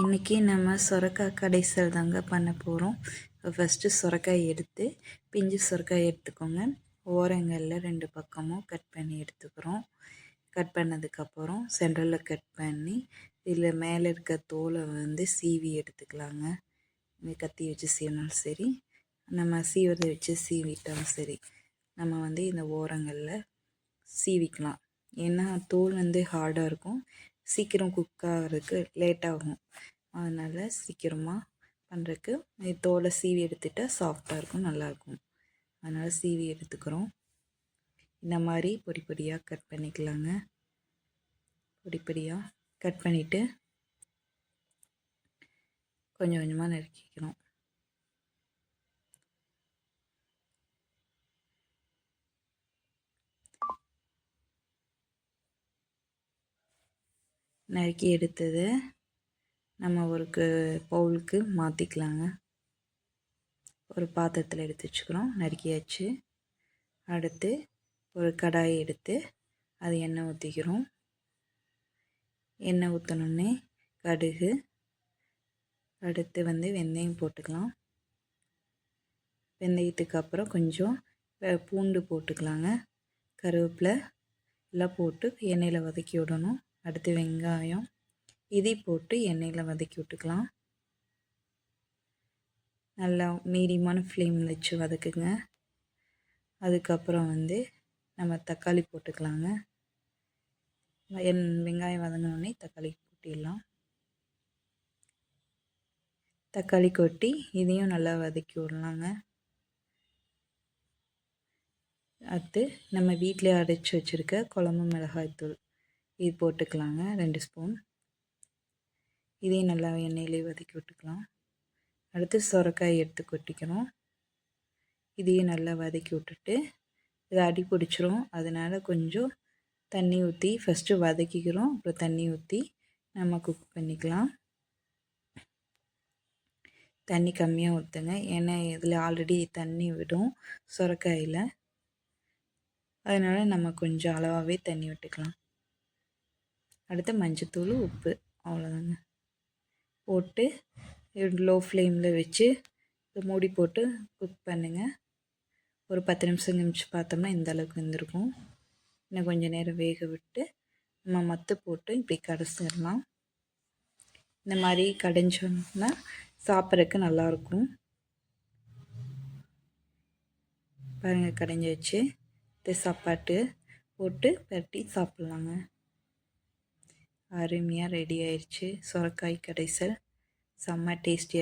இன்றைக்கி நம்ம சுரக்காய் கடைசல் தாங்க பண்ண போகிறோம் ஃபஸ்ட்டு சுரக்காய் எடுத்து பிஞ்சு சுரக்காய் எடுத்துக்கோங்க. ஓரங்களில் ரெண்டு பக்கமும் கட் பண்ணி எடுத்துக்கிறோம். கட் பண்ணதுக்கப்புறம் சென்டரில் கட் பண்ணி இதில் மேலே இருக்க தோலை வந்து சீவி எடுத்துக்கலாங்க. கத்தி வச்சு சீவினாலும் சரி நம்ம சீவதை வச்சு சீவிட்டாலும் சரி நம்ம வந்து இந்த ஓரங்களில் சீவிக்கலாம். ஏன்னா தோல் வந்து ஹார்டாக இருக்கும். சீக்கிரம் குக் ஆகிறதுக்கு லேட் ஆகும். அதனால் சீக்கிரமாக பண்ணுறதுக்கு தோலை சீவி எடுத்துட்டால் சாஃப்டாக இருக்கும் நல்லாயிருக்கும் அதனால் சீவி எடுத்துக்கிறோம். இந்த மாதிரி பொடி பொடியாக கட் பண்ணிக்கலாங்க. பொடி பொடியாக கட் பண்ணிவிட்டு கொஞ்சம் கொஞ்சமாக நறுக்கிக்கணும் நறுக்கி எடுத்தது. நம்ம ஒரு பவுலுக்கு மாற்றிக்கலாங்க ஒரு பாத்திரத்தில் எடுத்து வச்சுக்கிறோம். நறுக்கியாச்சு. அடுத்து ஒரு கடாயை எடுத்து அது எண்ணெய் ஊற்றிக்கிறோம் எண்ணெய் ஊற்றணுன்னே கடுகு. அடுத்து வந்து வெந்தயம் போட்டுக்கலாம். வெந்தயத்துக்கு அப்புறம் கொஞ்சம் பூண்டு போட்டுக்கலாங்க. கருவேப்பிலை எல்லாம் போட்டு எண்ணெயில் வதக்கி விடணும். அடுத்து வெங்காயம். இதை போட்டு எண்ணெயில் வதக்கி விட்டுக்கலாம். நல்லா மீடியமான ஃப்ளேமில் வச்சு வதக்குங்க. அதுக்கப்புறம் வந்து நம்ம தக்காளி போட்டுக்கலாங்க. என் வெங்காயம் வதங்கினோடனே தக்காளி கொட்டிடலாம். தக்காளி கொட்டி இதையும் நல்லா வதக்கி விடலாங்க. அடுத்து நம்ம வீட்டிலே அடைச்சி வச்சுருக்க குழம்பு மிளகாய்த்தூள். இது போட்டுக்கலாங்க ரெண்டு ஸ்பூன். இதையும் நல்லா எண்ணெயிலே வதக்கி விட்டுக்கலாம். அடுத்து சுரக்காய் எடுத்து கொட்டிக்கிறோம். இதையும் நல்லா வதக்கி விட்டுட்டு இதை அடி பிடிச்சிரும். அதனால் கொஞ்சம் தண்ணி ஊற்றி ஃபஸ்ட்டு வதக்கிக்கிறோம். அப்புறம் தண்ணி ஊற்றி நம்ம குக் பண்ணிக்கலாம். தண்ணி கம்மியாக ஊற்றுங்க ஏன்னா இதில் ஆல்ரெடி தண்ணி விடும் சுரக்காயில். அதனால் நம்ம கொஞ்சம் அளவாகவே தண்ணி விட்டுக்கலாம். அடுத்து மஞ்சத்தூள் உப்பு. அவ்வளோதாங்க. போட்டு லோ ஃப்ளேமில் வச்சு மூடி போட்டு குக் பண்ணுங்கள் ஒரு பத்து நிமிஷம் கழிச்சு பார்த்தோம்னா இந்த அளவுக்கு வந்திருக்கும். இன்னும் கொஞ்சம் நேரம் வேக விட்டு நம்ம மத்து போட்டு இப்படி கடைசிடலாம் இந்த மாதிரி கடைஞ்சோம்னா சாப்பிட்றதுக்கு நல்லாயிருக்கும். பாருங்கள் கடைஞ்சி வச்சு சாப்பாட்டு போட்டு பரட்டி சாப்பிட்லாங்க. அருமையாக ரெடி ஆயிடுச்சு சுரக்காய் கடைசல். செம்ம டேஸ்டியாக